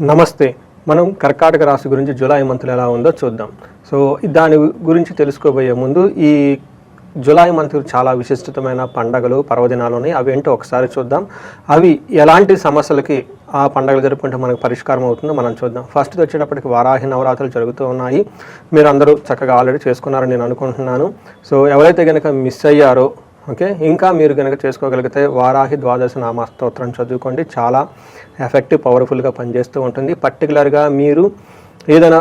నమస్తే. మనం కర్కాటక రాశి గురించి జులై మంత్లో ఎలా ఉందో చూద్దాం. సో దాని గురించి తెలుసుకోబోయే ముందు ఈ జులై మంత్ చాలా విశిష్టమైన పండగలు పర్వదినాలు ఉన్నాయి అవి ఏంటో ఒకసారి చూద్దాం. అవి ఎలాంటి సమస్యలకి ఆ పండగలు జరుపుకుంటే మనకు పరిష్కారం అవుతుందో మనం చూద్దాం. ఫస్ట్ వచ్చేటప్పటికి వారాహి నవరాత్రులు జరుగుతూ ఉన్నాయి. మీరు అందరూ చక్కగా ఆల్రెడీ చేసుకున్నారని నేను అనుకుంటున్నాను. సో ఎవరైతే కనుక మిస్ అయ్యారో ఓకే? ఇంకా మీరు కనుక చేసుకోగలిగితే వారాహి ద్వాదశ నామ స్తోత్రం చదువుకోండి. చాలా ఎఫెక్టివ్ పవర్ఫుల్గా పనిచేస్తూ ఉంటుంది. పర్టికులర్గా మీరు ఏదైనా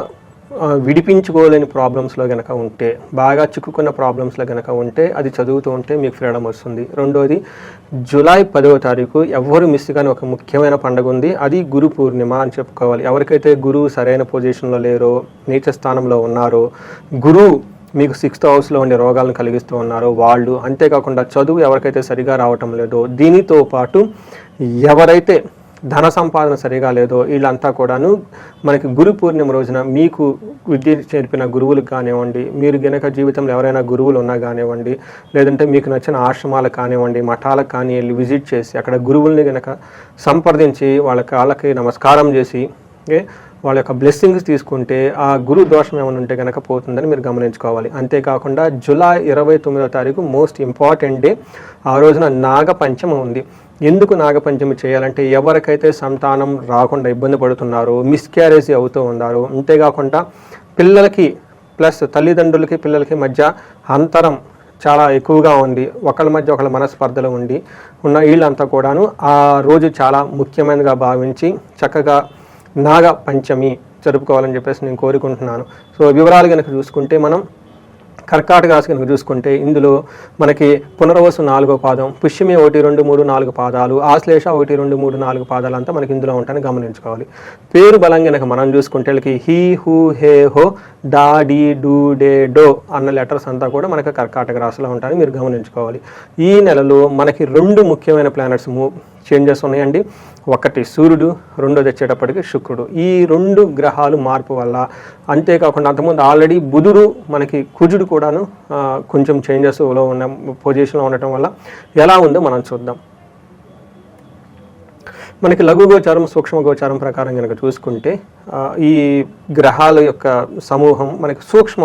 విడిపించుకోలేని ప్రాబ్లమ్స్లో కనుక ఉంటే బాగా చిక్కుకున్న ప్రాబ్లమ్స్లో కనుక ఉంటే అది చదువుతూ ఉంటే మీకు ఫ్రీడమ్ వస్తుంది. రెండోది జూలై పదవ తారీఖు ఎవరు మిస్ కానీ ఒక ముఖ్యమైన పండుగ ఉంది. అది గురు పూర్ణిమ అని చెప్పుకోవాలి. ఎవరికైతే గురువు సరైన పొజిషన్లో లేరో నీచ స్థానంలో ఉన్నారో గురువు మీకు సిక్స్త్ హౌస్లో ఉండే రోగాలను కలిగిస్తూ ఉన్నారు. వాళ్ళు అంతేకాకుండా చదువు ఎవరికైతే సరిగా రావటం లేదో దీనితో పాటు ఎవరైతే ధన సంపాదన సరిగా లేదో వీళ్ళంతా కూడాను మనకి గురు పూర్ణిమ రోజున మీకు విద్య చేర్పిన గురువులకు కానివ్వండి మీరు గనక జీవితంలో ఎవరైనా గురువులు ఉన్నా కానివ్వండి లేదంటే మీకు నచ్చిన ఆశ్రమాలకు కానివ్వండి మఠాలకు కానీ వెళ్ళి విజిట్ చేసి అక్కడ గురువుల్ని గనక సంప్రదించి వాళ్ళ కాళ్ళకి నమస్కారం చేసి వాళ్ళ యొక్క బ్లెస్సింగ్స్ తీసుకుంటే ఆ గురు దోషం ఏమైనా ఉంటే కనుక పోతుందని మీరు గమనించుకోవాలి. అంతేకాకుండా జూలై ఇరవై తొమ్మిదో తారీఖు మోస్ట్ ఇంపార్టెంట్ డే ఆ రోజున నాగపంచమి ఉంది. ఎందుకు నాగపంచమి చేయాలంటే ఎవరికైతే సంతానం రాకుండా ఇబ్బంది పడుతున్నారో మిస్క్యారేజ్ అవుతూ ఉన్నారు అంతేకాకుండా పిల్లలకి ప్లస్ తల్లిదండ్రులకి పిల్లలకి మధ్య అంతరం చాలా ఎక్కువగా ఉంది. ఒకళ్ళ మధ్య ఒకళ్ళ మనస్పర్ధలు ఉండి ఉన్న వీళ్ళంతా కూడాను ఆ రోజు చాలా ముఖ్యమైనదిగా భావించి చక్కగా నాగ పంచమి జరుపుకోవాలని చెప్పేసి నేను కోరుకుంటున్నాను. సో వివరాలు కనుక చూసుకుంటే మనం కర్కాటక రాశి కనుక చూసుకుంటే ఇందులో మనకి పునర్వసు నాలుగో పాదం పుష్యమి ఒకటి రెండు మూడు నాలుగు పాదాలు ఆశ్లేష ఒకటి రెండు మూడు నాలుగు పాదాలు అంతా మనకి ఇందులో ఉంటాయని గమనించుకోవాలి. పేరు బలం కనుక మనం చూసుకుంటే వీళ్ళకి హీ హూ హే హో డా డీ డూ డే డో అన్న లెటర్స్ అంతా కూడా మనకి కర్కాటక రాశిలో ఉంటాయని మీరు గమనించుకోవాలి. ఈ నెలలో మనకి రెండు ముఖ్యమైన ప్లానెట్స్ మూవ్ చేంజెస్ ఉన్నాయండి. ఒకటి సూర్యుడు రెండోది వచ్చేటప్పటికి శుక్రుడు. ఈ రెండు గ్రహాలు మార్పు వల్ల అంతేకాకుండా అంతకుముందు ఆల్రెడీ బుధుడు మనకి కుజుడు కూడాను కొంచెం చేంజెస్లో ఉన్న పొజిషన్లో ఉండటం వల్ల ఎలా ఉందో మనం చూద్దాం. మనకి లఘు గోచారం సూక్ష్మ గోచారం ప్రకారం కనుక చూసుకుంటే ఈ గ్రహాల యొక్క సమూహం మనకి సూక్ష్మ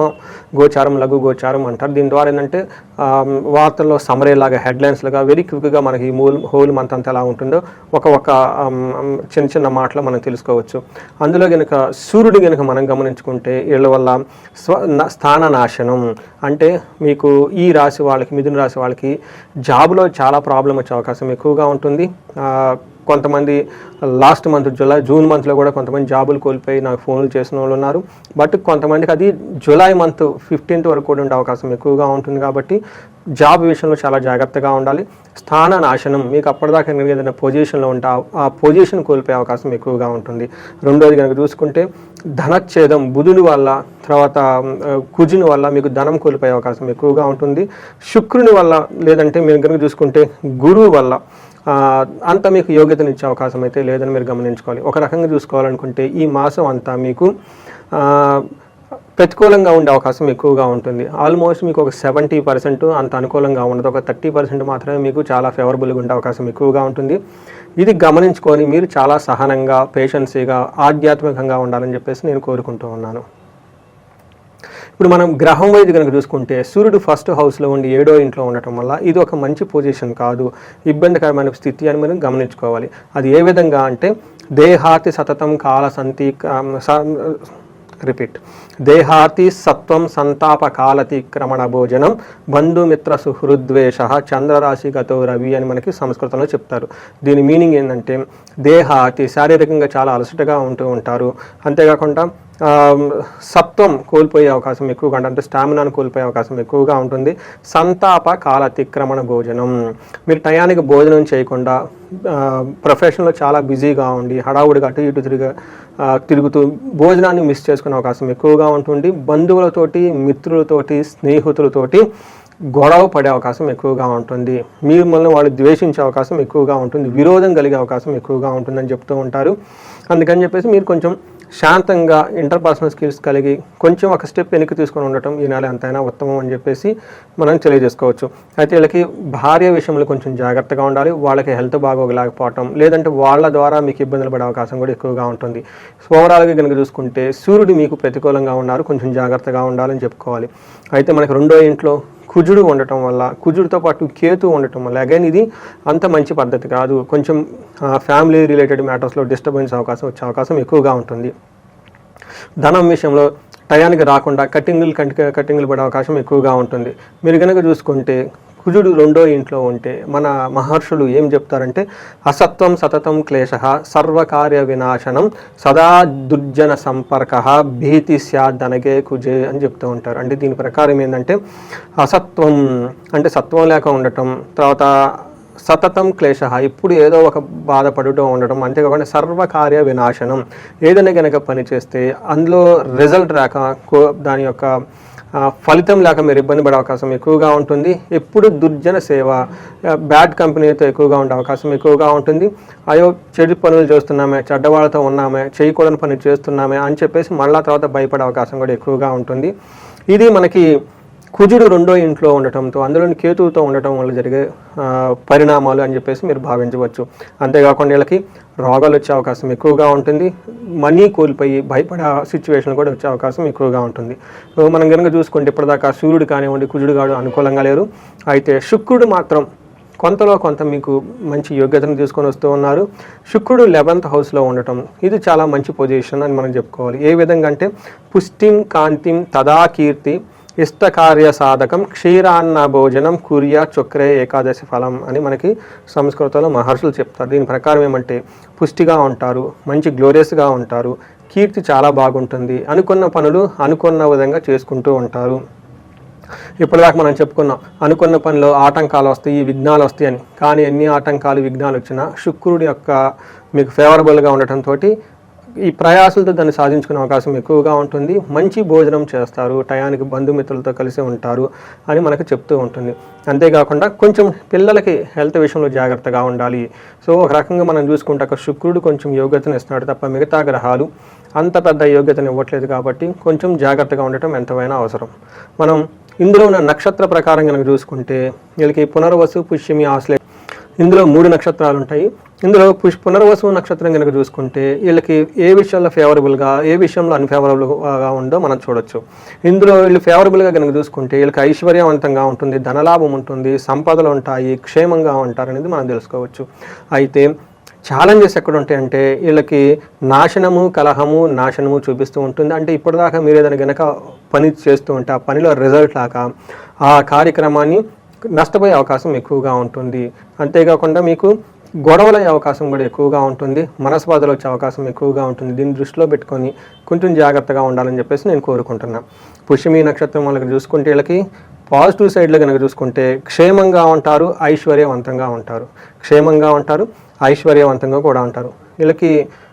గోచారం లఘు గోచారం అంటారు. దీని ద్వారా ఏంటంటే వార్తల్లో సమరే లాగా హెడ్లైన్స్ లాగా వెరీ క్విక్గా మనకి ఈ మూల్ హోల్ మంత్ అంతా ఎలా ఉంటుందో ఒక ఒక చిన్న చిన్న మాటలు మనం తెలుసుకోవచ్చు. అందులో కనుక సూర్యుడు కనుక మనం గమనించుకుంటే వీళ్ళ వల్ల స్వ స్థాన నాశనం. అంటే మీకు ఈ రాశి వాళ్ళకి మిథున రాశి వాళ్ళకి జాబ్లో చాలా ప్రాబ్లం వచ్చే అవకాశం ఎక్కువగా ఉంటుంది. కొంతమంది లాస్ట్ మంత్ జూలై జూన్ మంత్లో కూడా కొంతమంది జాబులు కోల్పోయి నాకు ఫోన్లు చేసిన వాళ్ళు ఉన్నారు. బట్ కొంతమందికి అది జూలై మంత్ ఫిఫ్టీన్త్ వరకు కూడా ఉండే అవకాశం ఎక్కువగా ఉంటుంది కాబట్టి జాబ్ విషయంలో చాలా జాగ్రత్తగా ఉండాలి. స్థాన నాశనం మీకు అప్పటిదాకా కనుక ఏదైనా పొజిషన్లో ఉంటే ఆ- పొజిషన్ కోల్పోయే అవకాశం ఎక్కువగా ఉంటుంది. రెండోది కనుక చూసుకుంటే ధనచ్ఛేదం బుధుని వల్ల తర్వాత కుజుని వల్ల మీకు ధనం కోల్పోయే అవకాశం ఎక్కువగా ఉంటుంది. శుక్రుని వల్ల లేదంటే మీరు కనుక చూసుకుంటే గురువు వల్ల అంత మీకు యోగ్యతనిచ్చే అవకాశం అయితే లేదని మీరు గమనించుకోవాలి. ఒక రకంగా చూసుకోవాలనుకుంటే ఈ మాసం అంతా మీకు ప్రతికూలంగా ఉండే అవకాశం ఎక్కువగా ఉంటుంది. ఆల్మోస్ట్ మీకు ఒక సెవెంటీ పర్సెంట్ అంత అనుకూలంగా ఉండదు. ఒక థర్టీ పర్సెంట్ మాత్రమే మీకు చాలా ఫేవరబుల్గా ఉండే అవకాశం ఎక్కువగా ఉంటుంది. ఇది గమనించుకొని మీరు చాలా సహనంగా పేషెన్సీగా ఆధ్యాత్మికంగా ఉండాలని చెప్పేసి నేను కోరుకుంటూ ఉన్నాను. ఇప్పుడు మనం గ్రహం వైద్య కనుక చూసుకుంటే సూర్యుడు ఫస్ట్ హౌస్లో ఉండి ఏడో ఇంట్లో ఉండటం వల్ల ఇది ఒక మంచి పొజిషన్ కాదు. ఇబ్బందికరమైన స్థితి అని మనం గమనించుకోవాలి. అది ఏ విధంగా అంటే దేహాతి సతతం కాల సంతి రిపీట్. దేహాతి సత్వం సంతాప కాలతిక్రమణ భోజనం బంధుమిత్ర సుహృద్వేష చంద్రరాశిగతో రవి అని మనకి సంస్కృతంలో చెప్తారు. దీని మీనింగ్ ఏంటంటే దేహాతి శారీరకంగా చాలా అలసటగా ఉంటూ ఉంటారు. అంతేకాకుండా సత్వం కోల్పోయే అవకాశం ఎక్కువగా అంటే స్టామినాను కోల్పోయే అవకాశం ఎక్కువగా ఉంటుంది. సంతాప కాల అతిక్రమణ భోజనం. మీరు టయానికి భోజనం చేయకుండా ప్రొఫెషన్లో చాలా బిజీగా ఉండి హడావుడిగా అటు ఇటు తిరిగి తిరుగుతూ భోజనాన్ని మిస్ చేసుకునే అవకాశం ఎక్కువగా ఉంటుంది. బంధువులతోటి మిత్రులతోటి స్నేహితులతోటి గొడవ పడే అవకాశం ఎక్కువగా ఉంటుంది. మిమ్మల్ని వాళ్ళు ద్వేషించే అవకాశం ఎక్కువగా ఉంటుంది. విరోధం కలిగే అవకాశం ఎక్కువగా ఉంటుందని చెప్తూ ఉంటారు. అందుకని చెప్పేసి మీరు కొంచెం శాంతంగా ఇంటర్పర్సనల్ స్కిల్స్ కలిగి కొంచెం ఒక స్టెప్ వెనక్కి తీసుకొని ఉండటం ఈ నెల ఎంతైనా ఉత్తమం అని చెప్పేసి మనం తెలియజేసుకోవచ్చు. అయితే వీళ్ళకి భార్య విషయంలో కొంచెం జాగ్రత్తగా ఉండాలి. వాళ్ళకి హెల్త్ బాగోగలేకపోవటం లేదంటే వాళ్ళ ద్వారా మీకు ఇబ్బందులు పడే అవకాశం కూడా ఎక్కువగా ఉంటుంది. ఓవరాల్గా కనుక చూసుకుంటే సూర్యుడు మీకు ప్రతికూలంగా ఉన్నారు. కొంచెం జాగ్రత్తగా ఉండాలని చెప్పుకోవాలి. అయితే మనకి రెండో ఇంట్లో కుజుడు ఉండటం వల్ల కుజుడితో పాటు కేతు ఉండటం వల్ల అగైన్ ఇది అంత మంచి పద్ధతి కాదు. కొంచెం ఫ్యామిలీ రిలేటెడ్ మ్యాటర్స్లో డిస్టర్బెన్స్ అవకాశం వచ్చే అవకాశం ఎక్కువగా ఉంటుంది. ధనం విషయంలో టయానికి రాకుండా కటింగ్లు కంటి కటింగ్లు పడే అవకాశం ఎక్కువగా ఉంటుంది. మీరు కనుక చూసుకుంటే కుజుడు రెండో ఇంట్లో ఉంటే మన మహర్షులు ఏం చెప్తారంటే అసత్వం సతతం క్లేశ సర్వకార్య వినాశనం సదా దుర్జన సంపర్క భీతి స్యాదనగే కుజే అని చెప్తూ ఉంటారు. అంటే దీని ప్రకారం ఏంటంటే అసత్వం అంటే సత్వం లేక ఉండటం తర్వాత సతతం క్లేశ ఇప్పుడు ఏదో ఒక బాధపడటం ఉండటం అంతేకాకుండా సర్వకార్య వినాశనం ఏదైనా కనుక పని చేస్తే అందులో రిజల్ట్ రాక కో- దాని యొక్క ఫలితం లేక మీరు ఇబ్బంది పడే అవకాశం ఎక్కువగా ఉంటుంది. ఎప్పుడు దుర్జన సేవ బ్యాడ్ కంపెనీతో ఎక్కువగా ఉండే అవకాశం ఎక్కువగా ఉంటుంది. అయ్యో చెడు పనులు చేస్తున్నామే చెడ్డవాళ్ళతో ఉన్నామే చేయకూడని పని చేస్తున్నామే అని చెప్పేసి మళ్ళా తర్వాత భయపడే అవకాశం కూడా ఎక్కువగా ఉంటుంది. ఇది మనకి కుజుడు రెండో ఇంట్లో ఉండటంతో అందులోని కేతువుతో ఉండటం వల్ల జరిగే పరిణామాలు అని చెప్పేసి మీరు భావించవచ్చు. అంతేకాకుండా వీళ్ళకి రోగాలు వచ్చే అవకాశం ఎక్కువగా ఉంటుంది. మనీ కోల్పోయి భయపడే సిచ్యువేషన్ కూడా వచ్చే అవకాశం ఎక్కువగా ఉంటుంది. సో మనం కనుక చూసుకుంటే ఇప్పటిదాకా సూర్యుడు కానివ్వండి కుజుడు కాడు అనుకూలంగా లేరు. అయితే శుక్రుడు మాత్రం కొంతలో కొంత మీకు మంచి యోగ్యతను తీసుకొని వస్తూ ఉన్నారు. శుక్రుడు లెవెంత్ హౌస్లో ఉండటం ఇది చాలా మంచి పొజిషన్ అని మనం చెప్పుకోవాలి. ఏ విధంగా అంటే పుష్టిం కాంతిం తదా కీర్తి ఇష్టకార్య సాధకం క్షీరాన్న భోజనం కుర్య చుక్రే ఏకాదశి ఫలం అని మనకి సంస్కృతంలో మహర్షులు చెప్తారు. దీని ప్రకారం ఏమంటే పుష్టిగా ఉంటారు మంచి గ్లోరియస్గా ఉంటారు కీర్తి చాలా బాగుంటుంది అనుకున్న పనులు అనుకున్న విధంగా చేసుకుంటూ ఉంటారు. ఇప్పటిదాకా మనం చెప్పుకున్నాం అనుకున్న పనిలో ఆటంకాలు వస్తాయి విఘ్నాలు వస్తాయి అని కానీ ఎన్ని ఆటంకాలు విఘ్నాలు వచ్చినా శుక్రుడి యొక్క మీకు ఫేవరబుల్గా ఉండటంతో ఈ ప్రయాసలతో దాన్ని సాధించుకునే అవకాశం ఎక్కువగా ఉంటుంది. మంచి భోజనం చేస్తారు. టయానికి బంధుమిత్రులతో కలిసి ఉంటారు అని మనకు చెప్తూ ఉంటుంది. అంతేకాకుండా కొంచెం పిల్లలకి హెల్త్ విషయంలో జాగ్రత్తగా ఉండాలి. సో ఒక రకంగా మనం చూసుకుంటే ఒక శుక్రుడు కొంచెం యోగ్యతను ఇస్తున్నాడు తప్ప మిగతా గ్రహాలు అంత పెద్ద యోగ్యతను ఇవ్వట్లేదు కాబట్టి కొంచెం జాగ్రత్తగా ఉండటం ఎంతమైనా అవసరం. మనం ఇందులో ఉన్న నక్షత్ర ప్రకారం కనుక చూసుకుంటే వీళ్ళకి పునర్వసు పుష్యమి ఆశ్లే ఇందులో మూడు నక్షత్రాలు ఉంటాయి ఇందులో పుష్ పునర్వసు నక్షత్రం కనుక చూసుకుంటే వీళ్ళకి ఏ విషయంలో ఫేవరబుల్గా ఏ విషయంలో అన్ఫేవరబుల్గా ఉందో మనం చూడొచ్చు. ఇందులో వీళ్ళు ఫేవరబుల్గా కనుక చూసుకుంటే వీళ్ళకి ఐశ్వర్యవంతంగా ఉంటుంది ధనలాభం ఉంటుంది సంపదలు ఉంటాయి క్షేమంగా ఉంటారు అనేది మనం తెలుసుకోవచ్చు. అయితే ఛాలెంజెస్ ఎక్కడ ఉంటాయంటే వీళ్ళకి నాశనము కలహము నాశనము చూపిస్తూ ఉంటుంది. అంటే ఇప్పటిదాకా మీరు ఏదైనా గనక పని చేస్తూ ఉంటే ఆ పనిలో రిజల్ట్ రాక ఆ కార్యక్రమాన్ని నష్టపోయే అవకాశం ఎక్కువగా ఉంటుంది. అంతేకాకుండా మీకు గొడవలయ్యే అవకాశం కూడా ఎక్కువగా ఉంటుంది. మనస్బాధలు వచ్చే అవకాశం ఎక్కువగా ఉంటుంది. దీన్ని దృష్టిలో పెట్టుకొని కొంచెం జాగ్రత్తగా ఉండాలని చెప్పేసి నేను కోరుకుంటున్నాను పుష్యమి నక్షత్రం వాళ్ళకి చూసుకుంటే వీళ్ళకి పాజిటివ్ సైడ్లో కనుక చూసుకుంటే క్షేమంగా ఉంటారు ఐశ్వర్యవంతంగా ఉంటారు. క్షేమంగా ఉంటారు ఐశ్వర్యవంతంగా కూడా ఉంటారు. వీళ్ళకి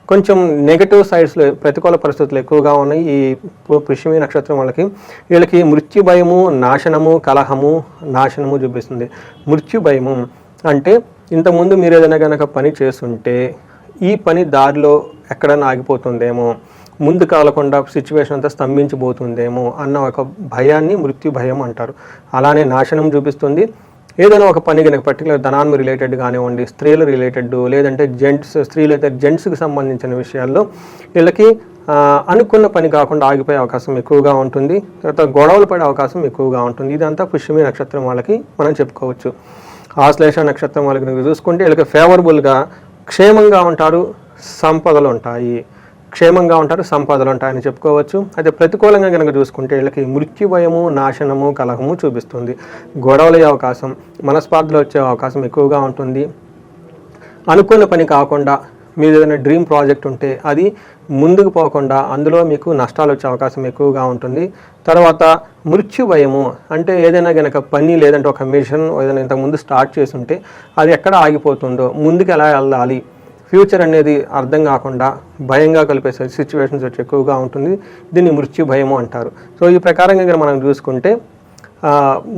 కొంచెం నెగటివ్ సైడ్స్లో ప్రతికూల పరిస్థితులు ఎక్కువగా ఉన్నాయి ఈ పు- పుష్యమి నక్షత్రం వాళ్ళకి. వీళ్ళకి మృత్యు భయము నాశనము కలహము నాశనము చూపిస్తుంది. మృత్యు భయము అంటే ఇంతకుముందు మీరు ఏదైనా కనుక పని చేస్తుంటే ఈ పని దారిలో ఎక్కడైనా ఆగిపోతుందేమో ముందు కాలకుండా సిచ్యువేషన్ అంతా స్తంభించిపోతుందేమో అన్న ఒక భయాన్ని మృత్యు భయం అంటారు. అలానే నాశనం చూపిస్తుంది. ఏదైనా ఒక పని కనుక పర్టికులర్ ధనాన్ని రిలేటెడ్ కానివ్వండి స్త్రీలు రిలేటెడ్ లేదంటే జెంట్స్ స్త్రీలు అయితే జెంట్స్కి సంబంధించిన విషయాల్లో వీళ్ళకి అనుకున్న పని కాకుండా ఆగిపోయే అవకాశం ఎక్కువగా ఉంటుంది. తర్వాత గొడవలు పడే అవకాశం ఎక్కువగా ఉంటుంది. ఇదంతా పుష్యమి నక్షత్రం వాళ్ళకి మనం చెప్పుకోవచ్చు. ఆశ్లేష నక్షత్రం వాళ్ళకి చూసుకుంటే వీళ్ళకి ఫేవరబుల్గా క్షేమంగా ఉంటారు సంపదలు ఉంటాయి. క్షేమంగా ఉంటారు సంపదలు ఉంటాయని చెప్పుకోవచ్చు. అయితే ప్రతికూలంగా కనుక చూసుకుంటే వీళ్ళకి మృత్యుభయము నాశనము కలహము చూపిస్తుంది. గొడవలయ్యే అవకాశం మనస్పార్థలు వచ్చే అవకాశం ఎక్కువగా ఉంటుంది. అనుకున్న పని కాకుండా మీరు ఏదైనా డ్రీమ్ ప్రాజెక్ట్ ఉంటే అది ముందుకు పోకుండా అందులో మీకు నష్టాలు వచ్చే అవకాశం ఎక్కువగా ఉంటుంది. తర్వాత మృత్యు భయము అంటే ఏదైనా గనక పని లేదంటే ఒక మిషన్ ఏదైనా ఇంతకుముందు స్టార్ట్ చేసి ఉంటే అది ఎక్కడ ఆగిపోతుందో ముందుకు ఎలా వెళ్ళాలి ఫ్యూచర్ అనేది అర్థం కాకుండా భయంగా కలిపే సిచ్యువేషన్స్ వచ్చి ఎక్కువగా ఉంటుంది. దీన్ని మృత్యు భయము అంటారు. సో ఈ ప్రకారంగా మనం చూసుకుంటే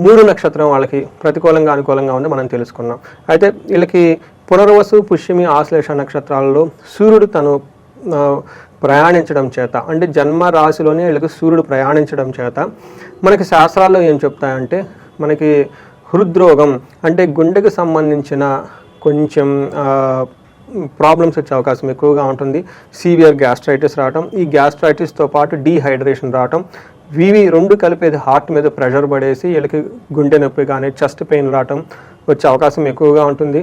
మూడు నక్షత్రం వాళ్ళకి ప్రతికూలంగా అనుకూలంగా ఉంది మనం తెలుసుకున్నాం. అయితే వీళ్ళకి పునర్వసు పుష్యమి ఆశ్లేష నక్షత్రాలలో సూర్యుడు తను ప్రయాణించడం చేత అంటే జన్మ రాశిలోనే వీళ్ళకి సూర్యుడు ప్రయాణించడం చేత మనకి శాస్త్రాల్లో ఏం చెప్తాయంటే మనకి హృద్రోగం అంటే గుండెకు సంబంధించిన కొంచెం ప్రాబ్లమ్స్ వచ్చే అవకాశం ఎక్కువగా ఉంటుంది. సీవియర్ గ్యాస్ట్రైటిస్ రావటం ఈ గ్యాస్ట్రైటిస్తో పాటు డీహైడ్రేషన్ రావటం ఇవి రెండు కలిపేది హార్ట్ మీద ప్రెషర్ పడేసి వీళ్ళకి గుండె నొప్పి కానీ చెస్ట్ పెయిన్ రావటం వచ్చే అవకాశం ఎక్కువగా ఉంటుంది.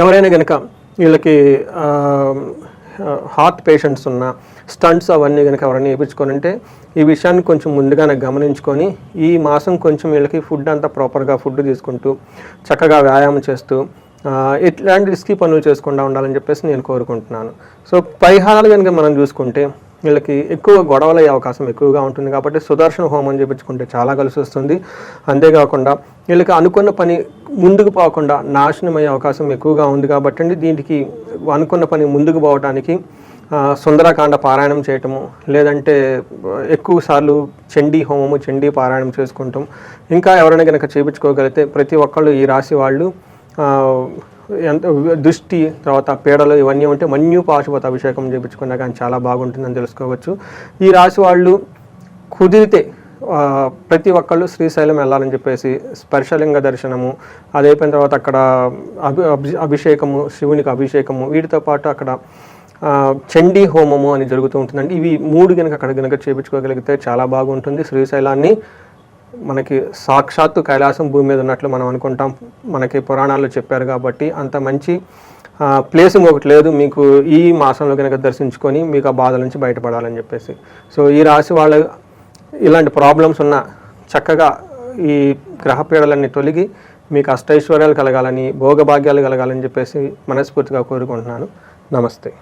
ఎవరైనా కనుక వీళ్ళకి హార్ట్ పేషెంట్స్ ఉన్న స్టంట్స్ అవన్నీ కనుక ఎవరైనా వేయించుకొని ఈ విషయాన్ని కొంచెం ముందుగానే గమనించుకొని ఈ మాసం కొంచెం వీళ్ళకి ఫుడ్ అంతా ప్రాపర్గా ఫుడ్ తీసుకుంటూ చక్కగా వ్యాయామం చేస్తూ ఇట్లాంటి రిస్కీ పనులు చేసుకుండా ఉండాలని చెప్పేసి నేను కోరుకుంటున్నాను. సో పరిహారాలు కనుక మనం చూసుకుంటే వీళ్ళకి ఎక్కువ గొడవలు అయ్యే అవకాశం ఎక్కువగా ఉంటుంది కాబట్టి సుదర్శన హోమం చేపించుకుంటే చాలా కలిసి వస్తుంది. అంతేకాకుండా వీళ్ళకి అనుకున్న పని ముందుకు పోకుండా నాశనం అయ్యే అవకాశం ఎక్కువగా ఉంది కాబట్టి అండి. దీనికి అనుకున్న పని ముందుకు పోవడానికి సుందరకాండ పారాయణం చేయటము లేదంటే ఎక్కువ సార్లు చండీ హోమము చండీ పారాయణం చేసుకుంటాం. ఇంకా ఎవరైనా కనుక చేయించుకోగలిగితే ప్రతి ఒక్కళ్ళు ఈ రాశి వాళ్ళు ఎంత దృష్టి తర్వాత పీడలు ఇవన్నీ ఉంటే మన్యు పాశుపత అభిషేకం చేయించుకున్నా కానీ చాలా బాగుంటుందని తెలుసుకోవచ్చు. ఈ రాశి వాళ్ళు కుదిరితే ప్రతి ఒక్కళ్ళు శ్రీశైలం వెళ్ళాలని చెప్పేసి స్పర్శలింగ దర్శనము అది అయిపోయిన తర్వాత అక్కడ అభి అభి- అభిషేకము శివునికి అభిషేకము వీటితో పాటు అక్కడ చండీ హోమము అని జరుగుతూ ఉంటుందండి. ఇవి మూడు కనుక అక్కడ కనుక చేయించుకోగలిగితే చాలా బాగుంటుంది. శ్రీశైలాన్ని మనకి సాక్షాత్తు కైలాసం భూమి మీద ఉన్నట్లు మనం అనుకుంటాం. మనకి పురాణాల్లో చెప్పారు కాబట్టి అంత మంచి ప్లేస్ ఇంకొకటి లేదు. మీకు ఈ మాసంలో కనుక దర్శించుకొని మీకు ఆ బాధల నుంచి బయటపడాలని చెప్పేసి. సో ఈ రాశి వాళ్ళ ఇలాంటి ప్రాబ్లమ్స్ ఉన్న చక్కగా ఈ గ్రహపీడలన్నీ తొలగి మీకు అష్టైశ్వర్యాలు కలగాలని భోగభాగ్యాలు కలగాలని చెప్పేసి మనస్ఫూర్తిగా కోరుకుంటున్నాను. నమస్తే.